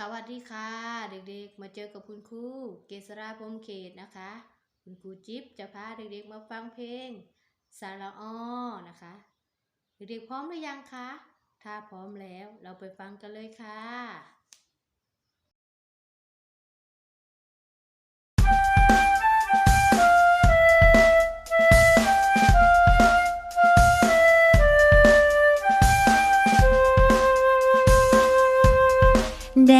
สวัสดีค่ะ เด็กๆ มาเจอกับคุณครูเกษราพรมเขตนะคะ คุณครูจิ๊บจะพาเด็กๆมาฟังเพลง สาระอ้อนะคะ เด็กๆพร้อมหรือยังคะ ถ้าพร้อมแล้วเราไปฟังกันเลยค่ะ เ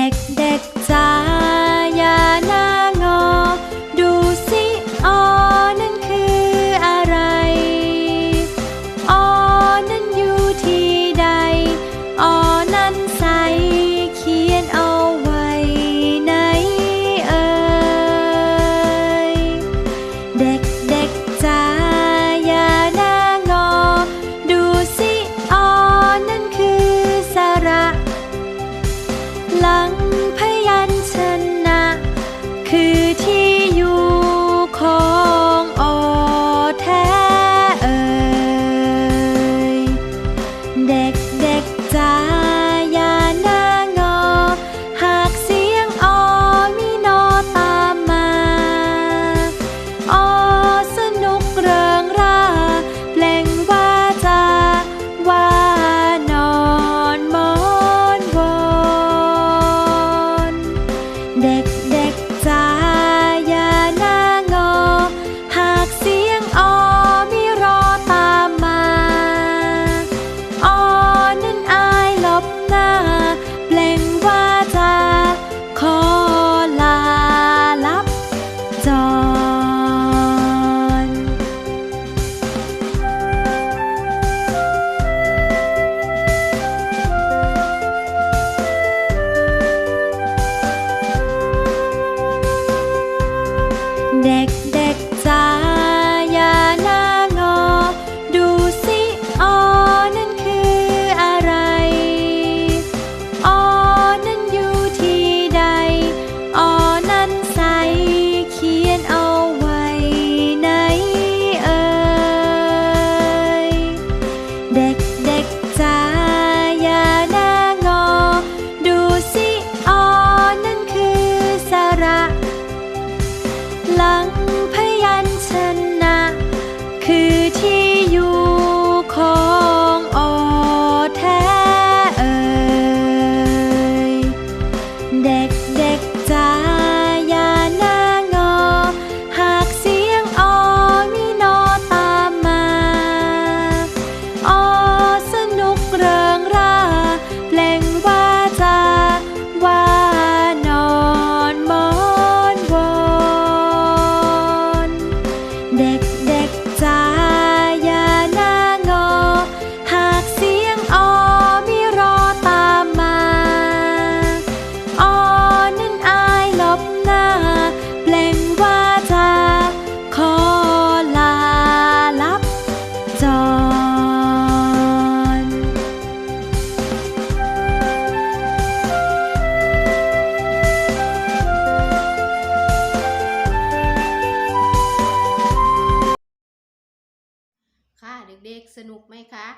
สนุกไหมคะ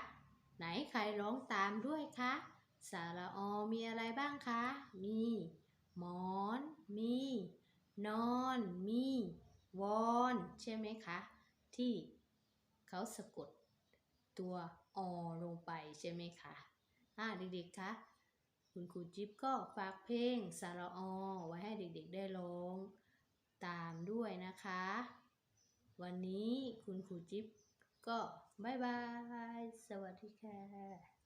ไหนใครร้องตามด้วยคะสาระออมีอะไรบ้างคะ มีหมอน มี นอน มี วอน ใช่ไหมคะ ที่เขาสะกดตัวอลงไปใช่ไหมคะอ่าเด็กๆคะคุณครูจิ๊บก็ฝากเพลงสาระอไว้ให้เด็กๆได้ร้องตามด้วยนะคะ วันนี้คุณครูจิ๊บ ก็บายบาย สวัสดีค่ะ